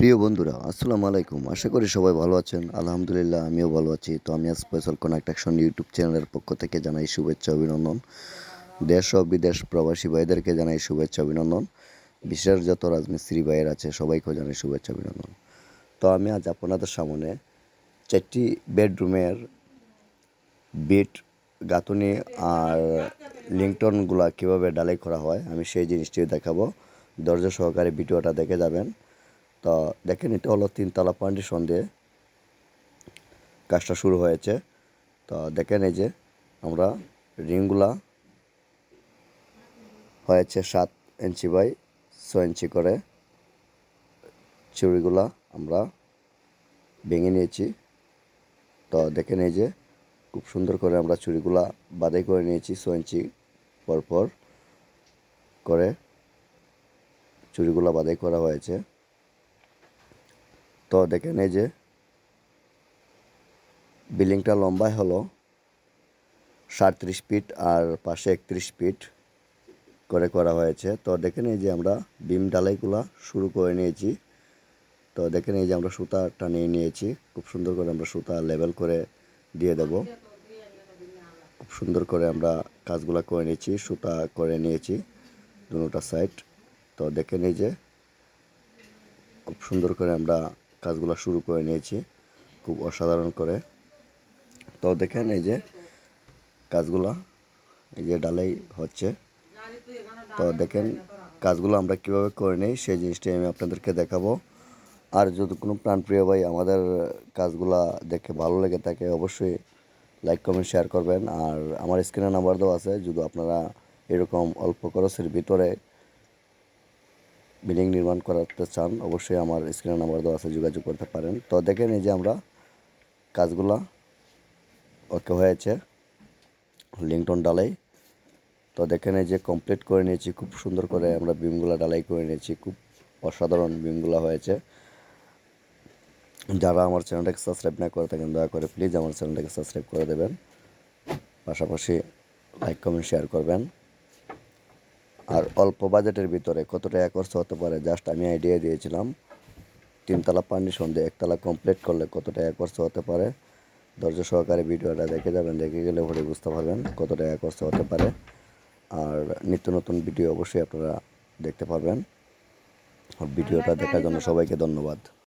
প্রিয় বন্ধুরা, আসসালামু আলাইকুম। আশা করি সবাই ভালো আছেন। আলহামদুলিল্লাহ, আমিও ভালো আছি। তো আমি আজ স্পেশাল কনেকট্যাকশন ইউটিউব চ্যানেলের পক্ষ থেকে জানাই শুভেচ্ছা, অভিনন্দন। দেশ ও বিদেশ প্রবাসী ভাইদেরকে জানাই শুভেচ্ছা, অভিনন্দন। বিশেষ যত রাজমিস্ত্রি ভাইয়ের আছে, সবাইকেও জানাই শুভেচ্ছা, অভিনন্দন। তো আমি আজ আপনাদের সামনে চারটি বেডরুমের বেড গাঁথুনি আর লিংটনগুলা কীভাবে ডালাই করা হয়, আমি সেই জিনিসটি দেখাবো। ধৈর্য সহকারে ভিডিওটা দেখে যাবেন। তো দেখেন, এটা হলো তিনতলা পান্ডিশন দিয়ে কাজটা শুরু হয়েছে। তো দেখেন এই যে আমরা রিংগুলা হয়েছে সাত ইঞ্চি বাই ছয় ইঞ্চি করে। চুড়িগুলা আমরা ভেঙে নিয়েছি। তো দেখেন এই যে খুব সুন্দর করে আমরা চুড়িগুলা বাদাই করে নিয়েছি ছয় ইঞ্চি পর পর করে। চুড়িগুলা বাদাই করা হয়েছে। তো দেখেন এই যে বিল্ডিংটা লম্বায় হলো সাঁত্রিশ ফিট আর পাশে একত্রিশ ফিট করে করা হয়েছে। তো দেখেন এই যে আমরা বিম ডালাইগুলা শুরু করে নিয়েছি। তো দেখেন এই যে আমরা সুতা টানিয়ে নিয়েছি। খুব সুন্দর করে আমরা সুতা লেভেল করে দিয়ে দেব। খুব সুন্দর করে আমরা কাজগুলা করে নিয়েছি, সুতা করে নিয়েছি দুটা সাইড। তো দেখেন এই যে খুব সুন্দর করে আমরা কাজগুলো শুরু করে নিয়েছি, খুব অসাধারণ করে। তো দেখেন এই যে কাজগুলো, এই যে ডালাই হচ্ছে। তো দেখেন কাজগুলো আমরা কীভাবে করে নিই, সেই জিনিসটাই আমি আপনাদেরকে দেখাবো। আর যদি কোনো প্রাণপ্রিয় ভাই আমাদের কাজগুলা দেখে ভালো লেগে থাকে, অবশ্যই লাইক, কমেন্ট, শেয়ার করবেন। আর আমার স্ক্রিনে নাম্বার দেওয়া আছে, যদি আপনারা এরকম অল্প খরচের ভিতরে বিল্ডিং নির্মাণ করাতে চান, অবশ্যই আমার স্ক্রিনে নাম্বার দেওয়া আছে, যোগাযোগ করতে পারেন। তো দেখেন এই যে আমরা কাজগুলা ওকে হয়েছে লিংটন ডালাই। তো দেখেন এই যে কমপ্লিট করে নিয়েছি, খুব সুন্দর করে আমরা বিমগুলা ডালাই করে নিয়েছি, খুব অসাধারণ বিমগুলা হয়েছে। যারা আমার চ্যানেলটাকে সাবস্ক্রাইব না করে থাকেন, দয়া করে প্লিজ আমার চ্যানেলটাকে সাবস্ক্রাইব করে দেবেন। পাশাপাশি লাইক কমেন্ট শেয়ার করবেন। আর অল্প বাজেটের ভিতরে কত টাকা খরচ হতে পারে জাস্ট আমি আইডিয়া দিয়েছিলাম। তিনতলা পানি সন্ধে একতলা কমপ্লিট করলে কত টাকা খরচ হতে পারে, ধৈর্য সহকারে ভিডিওটা দেখে যাবেন, দেখে গেলে ভরে বুঝতে পারবেন কত টাকা খরচ হতে পারে। আর নিত্য নতুন ভিডিও অবশ্যই আপনারা দেখতে পারবেন। ভিডিওটা দেখার জন্য সবাইকে ধন্যবাদ।